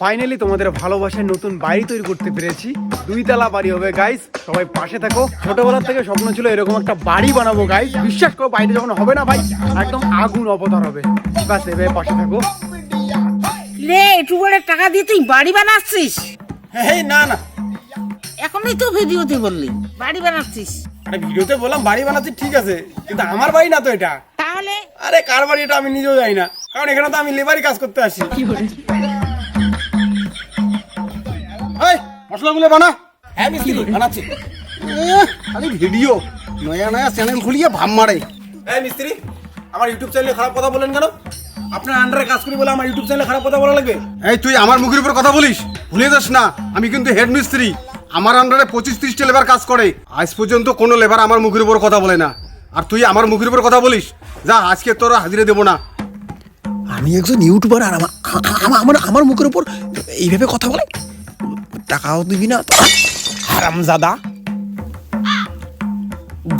Finally তোমাদের ভালোবাসায় নতুন বাড়ি তৈরি করতে পেরেছি। দুই তালা বাড়ি হবে গাইস সবাই পাশে থাকো। ছোটবেলার থেকে স্বপ্ন ছিল এরকম একটা বাড়ি বানাবো গাইস বিশ্বাস করো বাড়িটা যখন হবে না ভাই একদম আগুন অবতার হবে। ব্যাস এভাবে পাশে থাকো। রে একটু করে টাকা দিয়ে তুই বাড়ি বানাচ্ছিস? হ্যাঁ না না। এখনই তো ভিডিওতে বললি বাড়ি বানাচ্ছিস। আরে ভিডিওতে বললাম বাড়ি বানাচ্ছি ঠিক আছে। কিন্তু আমার বাড়ি না তো এটা। তাহলে? আরে কার বাড়ি এটা আমি নিজেও যাই না। কারণ এখানে তো আমি লেবারি কাজ করতে আসি। এই মশলাগুলো বানা। হ্যাঁ মিস্ত্রি বানাচ্ছি। খালি ভিডিও। নয়া নয়া চ্যানেল খুলিয়ে ভাব মারে। এই মিস্ত্রি আমার ইউটিউব চ্যানেলে খারাপ কথা বলেন কেন? আপনার আন্ডারে কাজ করি বলে আমার ইউটিউব চ্যানেলে খারাপ কথা বলা লাগবে? এই তুই আমার মুখের উপর কথা বলিস? ভুলে যাস না আমি কিন্তু হেড মিস্ত্রি। আমার আন্ডারে পঁচিশ ত্রিশটা লেবার কাজ করে। আজ পর্যন্ত কোনো লেবার আমার মুখের উপর কথা বলে না। আর তুই আমার মুখের উপর কথা বলিস? যা আজকে তোর হাজিরে দেবো না। আমি একজন ইউটিউবার আর আমার আমার আমার মুখের উপর এইভাবে কথা বলে? টাকাও দিবি না হারামজাদা।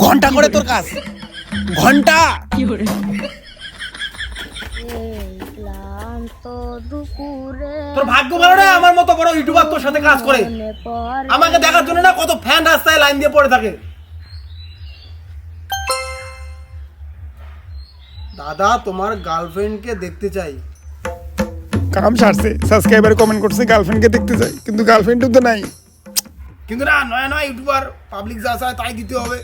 ঘণ্টা করে তোর কাজ। ঘণ্টা। ক্লান্ত দুপুরে তোর ভাগ্য ভালো না? আমার মতো বড় ইউটিউবার তোর সাথে কাজ করে। আমাকে দেখার জন্য না কত ফ্যান রাস্তায় লাইন দিয়ে পড়ে থাকে। দাদা তোমার গার্লফ্রেন্ডকে দেখতে চাই। কাম সারছে সাবস্ক্রাইবার কমেন্ট করছে গার্লফ্রেন্ডকে দেখতে চাই কিন্তু গার্লফ্রেন্ডও তো নাই কিন্তু না নয় নয় ইউটিউবার পাবলিক যা চায় তাই দিতে হবে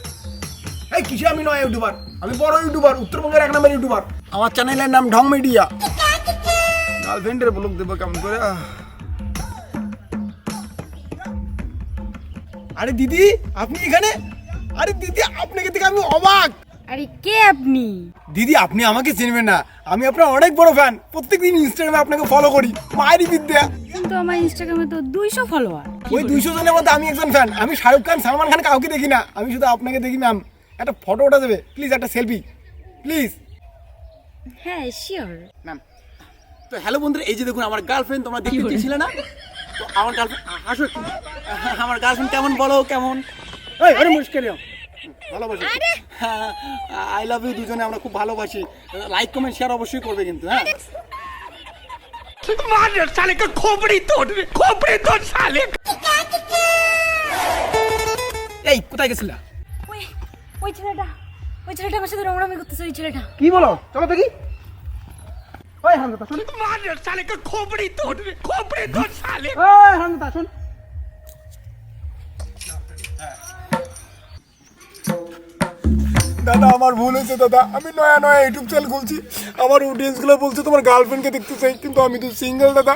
এই কিসে আমি নয় ইউটিউবার আমি বড় ইউটিউবার উত্তরবঙ্গের এক নম্বর ইউটিউবার আমার চ্যানেলের নাম ঢং মিডিয়া গার্লফ্রেন্ডের ব্লগ দেবো কেমন করে আহ। আরে দিদি আপনি এখানে আরে দিদি আপনাকে দেখে আমি অবাক আরে কে আপনি? দিদি আপনি আমাকে চিনবেন না। আমি আপনার অনেক বড় ফ্যান প্রত্যেকদিন ইনস্টাগ্রামে আপনাকে ফলো করি। মায়েরই বিদ্যা। কিন্তু আমার ইনস্টাগ্রামে তো দুইশো ফলোয়ার ওই দুইশো জনের মধ্যে আমি একজন ফ্যান আমি শাহরুখ খান সালমান খান কাউকে দেখি না। আমি শুধু আপনাকে দেখি ম্যাম একটা ফটো ওঠা দেবে। প্লিজ একটা সেলফি প্লিজ হ্যাঁ শিওর ম্যাম তো হ্যালো বন্ধুরা এই যে দেখুন আমার গার্লফ্রেন্ড তোমরা দেখতে চেয়েছিলে না? তো আমার গার্লফ্রেন্ড একটু। আমার গার্লফ্রেন্ড কেমন বলো কেমন? এই আরে মুশকিল। ভালোবাসি। আই লাভ ইউ দুজনে আমরা খুব ভালোবাসি। লাইক কমেন্ট শেয়ার অবশ্যই করবে কিন্তু হ্যাঁ? এই কোথায় গেছিলা? ওই ওই ছেলেটা ওই ছেলেটা আমার সাথে রংরামি করতেছে ওই ছেলেটা। কি বলো? চলো দেখি। ওই হামদা শুন। ওই হামদা শুন। দাদা আমার ভুল হয়েছে দাদা। আমি নয়া নয়া ইউটিউব চ্যানেল খুলছি। আমার অডিয়েন্সগুলো বলছে তোমার গার্লফ্রেন্ডকে দেখতে চাই কিন্তু আমি তো সিঙ্গেল দাদা।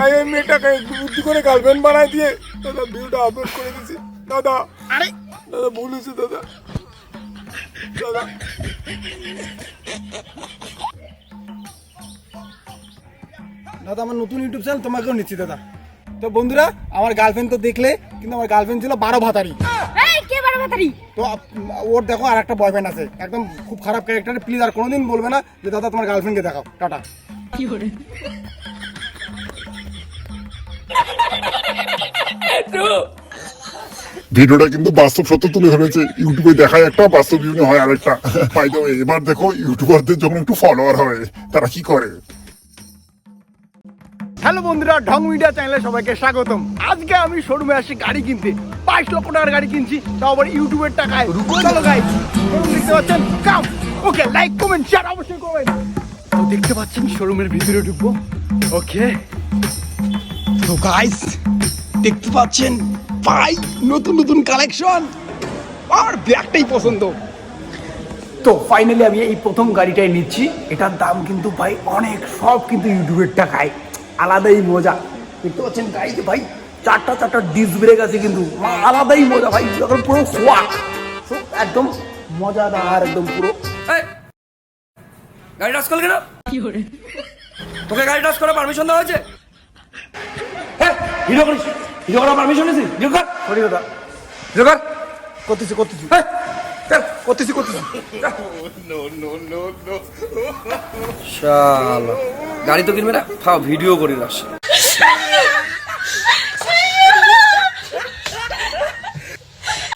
তাই আমি মেয়েটাকে একটু বুদ্ধি করে গার্লফ্রেন্ড বানাই দিয়ে দাদা ভিডিওটা আপলোড করে দিয়েছি। দাদা আরে! দাদা ভুল হয়েছে দাদা। দাদা। দাদা আমার নতুন ইউটিউব চ্যানেল তোমাকেও নিচ্ছি দাদা। তো বন্ধুরা আমার গার্লফ্রেন্ড তো দেখলে কিন্তু আমার গার্লফ্রেন্ড ছিল বারো ভাতারি। কে তো ওর দেখো আর একটা বয়ফ্রেন্ড আছে। একদম খুব খারাপ ক্যারেক্টার প্লিজ আর কোনোদিন বলবে না যে দাদা তোমার গার্লফ্রেন্ডকে দেখাও। টাটা। ভিডিওটা কিন্তু বাস্তব সত্য তুলে ধরেছে। ইউটিউবে দেখায় একটা বাস্তব জীবনে হয় আরেকটা। বাই দ্য এবার দেখো ইউটিউবারদের যখন একটু ফলোয়ার হয় তারা কি করে? হ্যালো বন্ধুরা ঢং মিডিয়া চ্যানেলে সবাইকে স্বাগতম। আজকে আমি শোরুমে আসি গাড়ি কিনতে। বাইশ লক্ষ টাকার গাড়ি কিনছি তাও আবার ইউটিউবের টাকায়। চলো শোরুম দেখতে পাচ্ছেন? Come okay like comment share অবশ্যই করবেন তো দেখতে পাচ্ছেন শোরুমের ভিতরে ঢুকবো। ওকে তো গাইস দেখতে পাচ্ছেন ভাই নতুন নতুন কালেকশন আর ব্যাগটাই পছন্দ। তো ফাইনালি আমি এই প্রথম গাড়িটাই নিচ্ছি। এটার দাম কিন্তু ভাই অনেক সব কিন্তু ইউটিউবের টাকায়। আলাদাই মজা। দেখতে পাচ্ছেন গাড়িতে ভাই চারটা চারটা ডিস ব্রেক আছে কিন্তু। আলাদাই মজা ভাই একদম পুরো সোয়াক। একদম মজাদার একদম পুরো। গাড়ি টাচ করল কেন? তোকে গাড়ি টাচ করার পারমিশন দেওয়া হয়েছে? হ্যাঁ ভিডিও করিস? ভিডিও করার পারমিশন নিয়েছিস? ভিডিও কর। সরি দাদা। ভিডিও কর। করতেছি করতেছি। হ্যাঁ চল, করতেছি করতেছি। শালা গাড়ি তো কিনবে না ভিডিও করি লাস